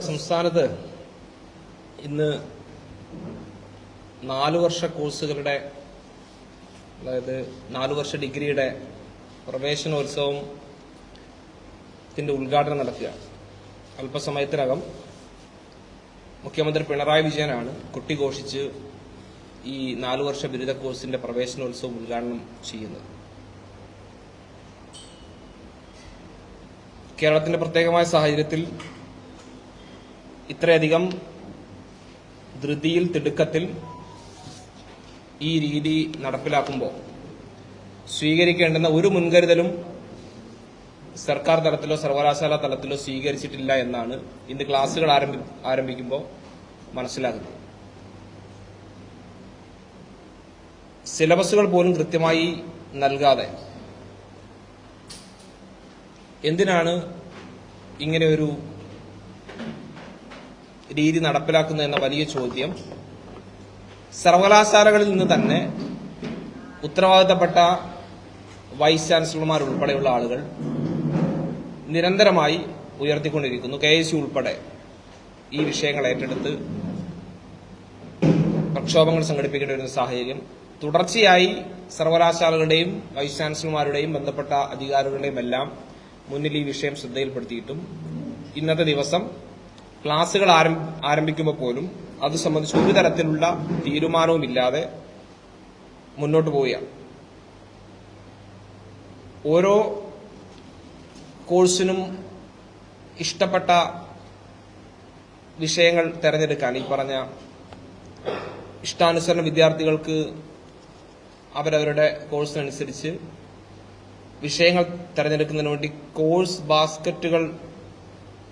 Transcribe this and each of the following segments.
സംസ്ഥാനത്ത് ഇന്ന് നാലു വർഷ കോഴ്സുകളുടെ അതായത് നാലു വർഷ ഡിഗ്രിയുടെ പ്രവേശനോത്സവം ത്തിന്റെ ഉദ്ഘാടനം നടക്കുകയാണ് അല്പസമയത്തിനകം മുഖ്യമന്ത്രി പിണറായി വിജയനാണ് കുട്ടി ഘോഷിച്ച് ഈ നാലു വർഷ ബിരുദ കോഴ്സിന്റെ പ്രവേശനോത്സവം ഉദ്ഘാടനം ചെയ്യുന്നത്. കേരളത്തിന്റെ പ്രത്യേകമായ സാഹചര്യത്തിൽ ഇത്രയധികം ധൃതിയിൽ തിടുക്കത്തിൽ ഈ രീതി നടപ്പിലാക്കുമ്പോൾ സ്വീകരിക്കേണ്ടുന്ന ഒരു മുൻകരുതലും സർക്കാർ തലത്തിലോ സർവകലാശാല തലത്തിലോ സ്വീകരിച്ചിട്ടില്ല എന്നാണ് ഇന്ന് ക്ലാസ്സുകൾ ആരംഭി ആരംഭിക്കുമ്പോൾ മനസ്സിലാകുന്നത്. സിലബസുകൾ പോലും കൃത്യമായി നൽകാതെ എന്തിനാണ് ഇങ്ങനെ ഒരു രീതി നടപ്പിലാക്കുന്നു എന്ന വലിയ ചോദ്യം. സർവകലാശാലകളിൽ നിന്ന് തന്നെ ഉത്തരവാദിത്തപ്പെട്ട വൈസ് ചാൻസലർമാർ ഉൾപ്പെടെയുള്ള ആളുകൾ നിരന്തരമായി ഉയർത്തിക്കൊണ്ടിരിക്കുന്നു. കെ എസ് ഉൾപ്പെടെ ഈ വിഷയങ്ങൾ ഏറ്റെടുത്ത് പ്രക്ഷോഭങ്ങൾ സംഘടിപ്പിക്കേണ്ടി വരുന്ന സാഹചര്യം. തുടർച്ചയായി സർവകലാശാലകളുടെയും വൈസ് ചാൻസലർമാരുടെയും ബന്ധപ്പെട്ട അധികാരികളുടെയും എല്ലാം മുന്നിൽ ഈ വിഷയം ശ്രദ്ധയിൽപ്പെടുത്തിയിട്ടും ഇന്നത്തെ ദിവസം ക്ലാസുകൾ ആരം- ആരംഭിക്കുമ്പോൾ പോലും അത് സംബന്ധിച്ച് ഒരു തരത്തിലുള്ള തീരുമാനവുമില്ലാതെ മുന്നോട്ട് പോവുകയാണ്. ഓരോ കോഴ്സിനും ഇഷ്ടപ്പെട്ട വിഷയങ്ങൾ തിരഞ്ഞെടുക്കാൻ ഈ പറഞ്ഞ ഇഷ്ടാനുസരണ വിദ്യാർത്ഥികൾക്ക് അവരവരുടെ കോഴ്സിനനുസരിച്ച് വിഷയങ്ങൾ തിരഞ്ഞെടുക്കുന്നതിന് വേണ്ടി കോഴ്സ് ബാസ്ക്കറ്റുകൾ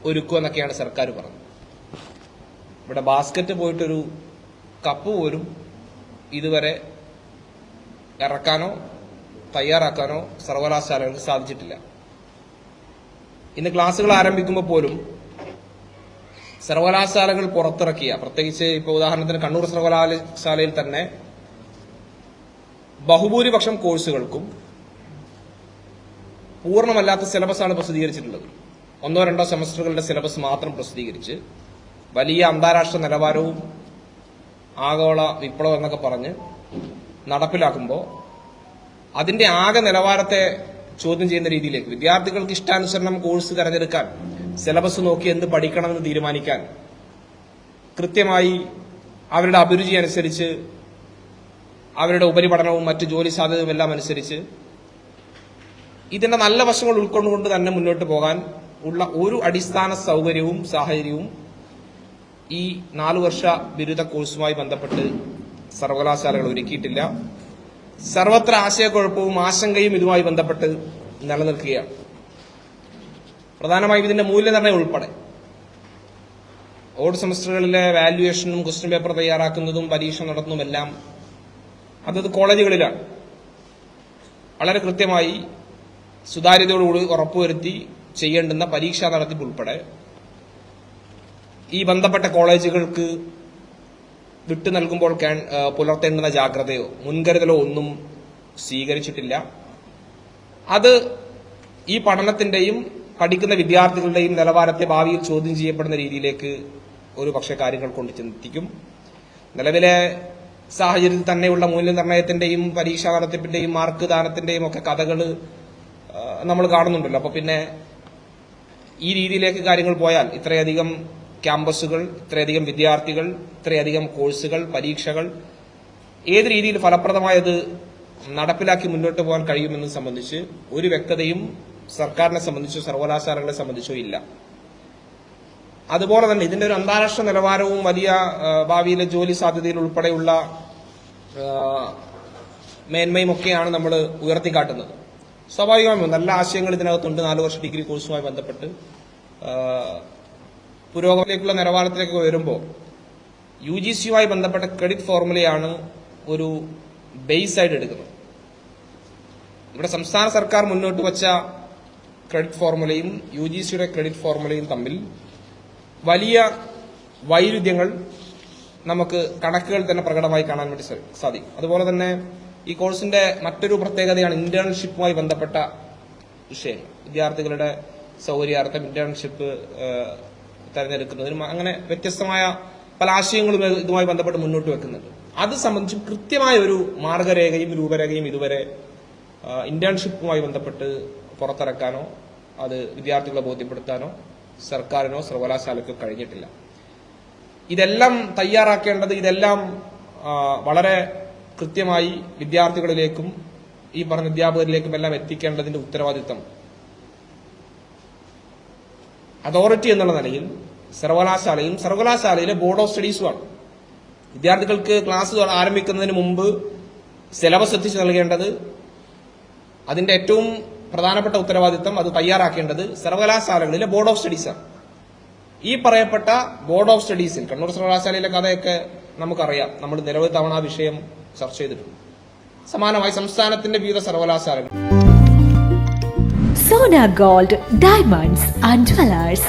ഒരുക്കുക എന്നൊക്കെയാണ് സർക്കാർ പറഞ്ഞത്. ഇവിടെ ബാസ്ക്കറ്റ് പോയിട്ടൊരു കപ്പ് പോലും ഇതുവരെ ഇറക്കാനോ തയ്യാറാക്കാനോ സർവകലാശാലകൾക്ക് സാധിച്ചിട്ടില്ല. ഇന്ന് ക്ലാസ്സുകൾ ആരംഭിക്കുമ്പോൾ പോലും സർവകലാശാലകൾ പുറത്തിറക്കിയ പ്രത്യേകിച്ച് ഇപ്പോൾ ഉദാഹരണത്തിന് കണ്ണൂർ സർവകലാശാലയിൽ തന്നെ ബഹുഭൂരിപക്ഷം കോഴ്സുകൾക്കും പൂർണമല്ലാത്ത സിലബസാണ് പ്രസിദ്ധീകരിച്ചിട്ടുള്ളത്. ഒന്നോ രണ്ടോ സെമസ്റ്ററുകളുടെ സിലബസ് മാത്രം പ്രസിദ്ധീകരിച്ച് വലിയ അന്താരാഷ്ട്ര നിലവാരവും ആഗോള വിപ്ലവം എന്നൊക്കെ പറഞ്ഞ് നടപ്പിലാക്കുമ്പോൾ അതിന്റെ ആകെ നിലവാരത്തെ ചോദ്യം ചെയ്യുന്ന രീതിയിലേക്ക് വിദ്യാർത്ഥികൾക്ക് ഇഷ്ടാനുസരണം കോഴ്സ് തിരഞ്ഞെടുക്കാൻ സിലബസ് നോക്കി എന്ത് പഠിക്കണമെന്ന് തീരുമാനിക്കാൻ കൃത്യമായി അവരുടെ അഭിരുചി അനുസരിച്ച് അവരുടെ ഉപരിപഠനവും മറ്റ് ജോലി സാധ്യതയും എല്ലാം അനുസരിച്ച് ഇതിന്റെ നല്ല വശങ്ങൾ ഉൾക്കൊണ്ടുകൊണ്ട് തന്നെ മുന്നോട്ട് പോകാൻ ഉള്ള ഒരു അടിസ്ഥാന സൗകര്യവും സാഹചര്യവും ഈ നാലു വർഷ ബിരുദ കോഴ്സുമായി ബന്ധപ്പെട്ട് സർവകലാശാലകൾ ഒരുക്കിയിട്ടില്ല. സർവത്ര ആശയക്കുഴപ്പവും ആശങ്കയും ഇതുമായി ബന്ധപ്പെട്ട് നിലനിൽക്കുകയാണ്. പ്രധാനമായും ഇതിന്റെ മൂല്യനിർണയം ഉൾപ്പെടെ. ഓഡ് സെമസ്റ്ററുകളിലെ വാല്യുവേഷനും ക്വസ്റ്റ്യൻ പേപ്പർ തയ്യാറാക്കുന്നതും പരീക്ഷ നടത്തുന്നതുമെല്ലാം അതത് കോളേജുകളിലാണ്. വളരെ കൃത്യമായി സുതാര്യതയോടുകൂടി ഉറപ്പുവരുത്തി ചെയ്യേണ്ടുന്ന പരീക്ഷാ നടത്തിപ്പ് ഉൾപ്പെടെ ഈ ബന്ധപ്പെട്ട കോളേജുകൾക്ക് വിട്ടു നൽകുമ്പോൾ പുലർത്തേണ്ടുന്ന ജാഗ്രതയോ മുൻകരുതലോ ഒന്നും സ്വീകരിച്ചിട്ടില്ല. അത് ഈ പഠനത്തിന്റെയും പഠിക്കുന്ന വിദ്യാർത്ഥികളുടെയും നിലവാരത്തെ ഭാവിയിൽ ചോദ്യം ചെയ്യപ്പെടുന്ന രീതിയിലേക്ക് ഒരു പക്ഷേ കാര്യങ്ങൾ കൊണ്ട് ചിന്തിക്കും. നിലവിലെ സാഹചര്യത്തിൽ തന്നെയുള്ള മൂല്യനിർണയത്തിന്റെയും പരീക്ഷാ നടത്തിപ്പിന്റെയും മാർക്ക് ദാനത്തിന്റെയും ഒക്കെ കഥകൾ നമ്മൾ കാണുന്നുണ്ടല്ലോ. അപ്പൊ പിന്നെ ഈ രീതിയിലേക്ക് കാര്യങ്ങൾ പോയാൽ ഇത്രയധികം ക്യാമ്പസുകൾ ഇത്രയധികം വിദ്യാർത്ഥികൾ ഇത്രയധികം കോഴ്സുകൾ പരീക്ഷകൾ ഏത് രീതിയിൽ ഫലപ്രദമായത് നടപ്പിലാക്കി മുന്നോട്ട് പോകാൻ കഴിയുമെന്ന് സംബന്ധിച്ച് ഒരു വ്യക്തതയും സർക്കാരിനെ സംബന്ധിച്ചോ സർവകലാശാലകളെ സംബന്ധിച്ചോ ഇല്ല. അതുപോലെ തന്നെ ഇതിന്റെ ഒരു അന്താരാഷ്ട്ര നിലവാരവും വലിയ ഭാവിയിലെ ജോലി സാധ്യതയിൽ ഉൾപ്പെടെയുള്ള മേന്മയും ഒക്കെയാണ് നമ്മൾ ഉയർത്തിക്കാട്ടുന്നത്. സ്വാഭാവികമായും നല്ല ആശയങ്ങൾ ഇതിനകത്തുണ്ട്. നാല് വർഷ ഡിഗ്രി കോഴ്സുമായി ബന്ധപ്പെട്ട് ആ, പുരോഗതിയിലേക്കുള്ള നിലവാരത്തിലേക്ക് വരുമ്പോൾ യു ജി സിയുമായി ബന്ധപ്പെട്ട ക്രെഡിറ്റ് ഫോർമുലയാണ് ഒരു ബേസ് ആയിട്ട് എടുക്കുന്നത്. ഇവിടെ സംസ്ഥാന സർക്കാർ മുന്നോട്ട് വച്ച ക്രെഡിറ്റ് ഫോർമുലയും യു ജി സിയുടെ ക്രെഡിറ്റ് ഫോർമുലയും തമ്മിൽ വലിയ വൈരുദ്ധ്യങ്ങൾ നമുക്ക് കണക്കുകൾ തന്നെ പ്രകടമായി കാണാൻ വേണ്ടി സാധിക്കും. അതുപോലെ തന്നെ ഈ കോഴ്സിന്റെ മറ്റൊരു പ്രത്യേകതയാണ് ഇന്റേൺഷിപ്പുമായി ബന്ധപ്പെട്ട വിഷയങ്ങൾ. വിദ്യാർത്ഥികളുടെ സൗകര്യാർത്ഥം ഇന്റേൺഷിപ്പ് തെരഞ്ഞെടുക്കുന്നതിനും അങ്ങനെ വ്യത്യസ്തമായ പല ആശയങ്ങളും ഇതുമായി ബന്ധപ്പെട്ട് മുന്നോട്ട് വെക്കുന്നുണ്ട്. അത് സംബന്ധിച്ച് കൃത്യമായ ഒരു മാർഗരേഖയും രൂപരേഖയും ഇതുവരെ ഇന്റേൺഷിപ്പുമായി ബന്ധപ്പെട്ട് പുറത്തിറക്കാനോ അത് വിദ്യാർത്ഥികളെ ബോധ്യപ്പെടുത്താനോ സർക്കാരിനോ സർവകലാശാലയ്ക്കോ കഴിഞ്ഞിട്ടില്ല. ഇതെല്ലാം തയ്യാറാക്കേണ്ടത് ഇതെല്ലാം വളരെ കൃത്യമായി വിദ്യാർത്ഥികളിലേക്കും ഈ പറഞ്ഞ അധ്യാപകരിലേക്കും എല്ലാം എത്തിക്കേണ്ടതിന്റെ ഉത്തരവാദിത്തം അതോറിറ്റി എന്നുള്ള നിലയിൽ സർവകലാശാലയും സർവകലാശാലയിലെ ബോർഡ് ഓഫ് സ്റ്റഡീസുമാണ്. വിദ്യാർത്ഥികൾക്ക് ക്ലാസ് ആരംഭിക്കുന്നതിന് മുമ്പ് സിലബസ് എത്തിച്ചു നൽകേണ്ടത് അതിന്റെ ഏറ്റവും പ്രധാനപ്പെട്ട ഉത്തരവാദിത്തം അത് തയ്യാറാക്കേണ്ടത് സർവകലാശാലകളിലെ ബോർഡ് ഓഫ് സ്റ്റഡീസാണ്. ഈ പറയപ്പെട്ട ബോർഡ് ഓഫ് സ്റ്റഡീസിൽ കണ്ണൂർ സർവകലാശാലയിലെ കഥയൊക്കെ നമുക്കറിയാം. നമ്മൾ നിരവധി തവണ വിഷയം ചർച്ച ചെയ്തിട്ടുണ്ട്. സമാനമായി സംസ്ഥാനത്തിന്റെ വിവിധ സർവകലാശാലകൾ Sona gold diamonds and jewellers